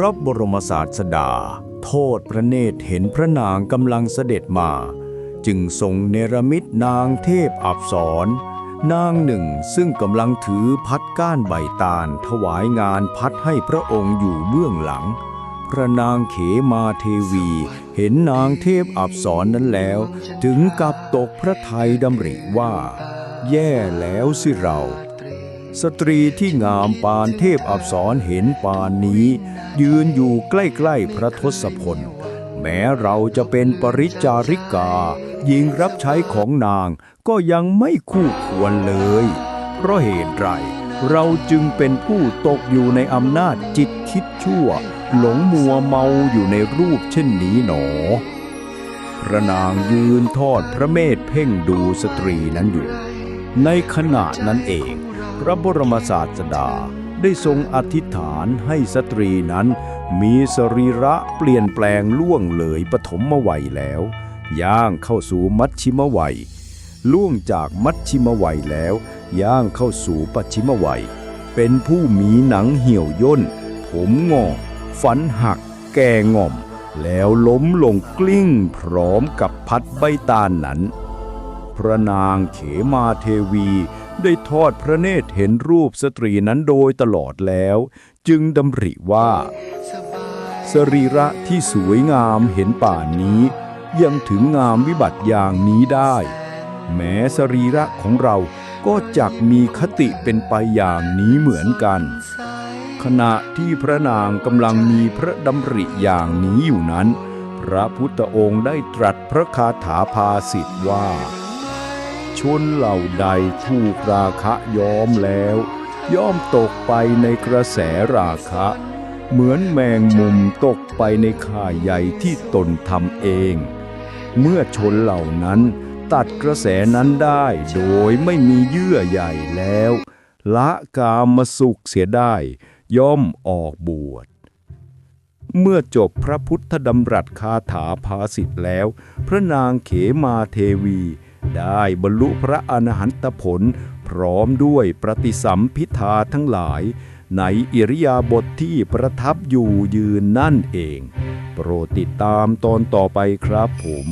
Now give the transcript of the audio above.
พระบรมศาสดา โทษพระเนตรเห็นพระนางกำลังเสด็จมา จึงทรงเนรมิตนางเทพอับสรนางหนึ่งซึ่งกำลังถือพัดก้านใบตาล ถวายงานพัดให้พระองค์อยู่เบื้องหลัง พระนางเขมาเทวี เห็นนางเทพอับสรนั้นแล้ว ถึงกับตกพระทัยดำริว่า แย่แล้วสิเรา สตรีที่งามปานเทพอับสรเห็นปานนี้ ยืนอยู่ใกล้ๆพระทศพล แม้เราจะเป็นปริจาริกา หญิงรับใช้ของนางก็ยังไม่คู่ควรเลย เพราะเหตุไรเราจึงเป็นผู้ตกอยู่ในอำนาจจิตคิดชั่ว หลงมัวเมาอยู่ในรูปเช่นนี้หนอ พระนางยืนทอดพระเมธเพ่งดูสตรีนั้นอยู่ ในขณะนั้นเอง พระบรมศาสดาได้ทรงอธิษฐานให้สตรีนั้นมีสรีระเปลี่ยนแปลงล่วงเลยปฐมวัยแล้ว ย่างเข้าสู่มัชชิมวัย ล่วงจากมัชชิมวัยแล้ว ย่างเข้าสู่ปัจฉิมวัย เป็นผู้มีหนังเหี่ยวย่น ผมงอกฟันหัก แก่ง่อม แล้วล้มลงกลิ้งพร้อมกับพัดใบตาลนั้น พระนางเขมาเทวี ได้ทอดพระเนตรเห็นรูปสตรีนั้นโดยตลอดแล้ว จึงดำริว่า สรีระที่สวยงามเห็นป่านนี้ ยังถึงงามวิบัติอย่างนี้ได้ แม้สรีระของเราก็จักมีคติเป็นไปอย่างนี้เหมือนกัน ขณะที่พระนางกำลังมีพระดำริอย่างนี้อยู่นั้น พระพุทธองค์ได้ตรัสพระคาถาภาสิทธ์ว่า ชนเหล่าใดถูกราคะย้อมแล้ว ย่อมตกไปในกระแสราคะ เหมือนแมงมุมตกไปในข่ายใหญ่ที่ตนทำเอง เมื่อชนเหล่านั้นตัดกระแสนั้นได้โดยไม่มีเยื่อใหญ่แล้ว ละกามสุขเสียได้ ย่อมออกบวชเมื่อจบพระพุทธดำรัสคาถาภาสิทธิ์แล้ว พระนางเขมาเทวี ได้บรรลุพระอรหันตผล พร้อมด้วยปฏิสัมพิธาทั้งหลาย ในอิริยาบถทที่ประทับอยู่ยืนนั่นเอง โปรดติดตามตอนต่อไปครับผม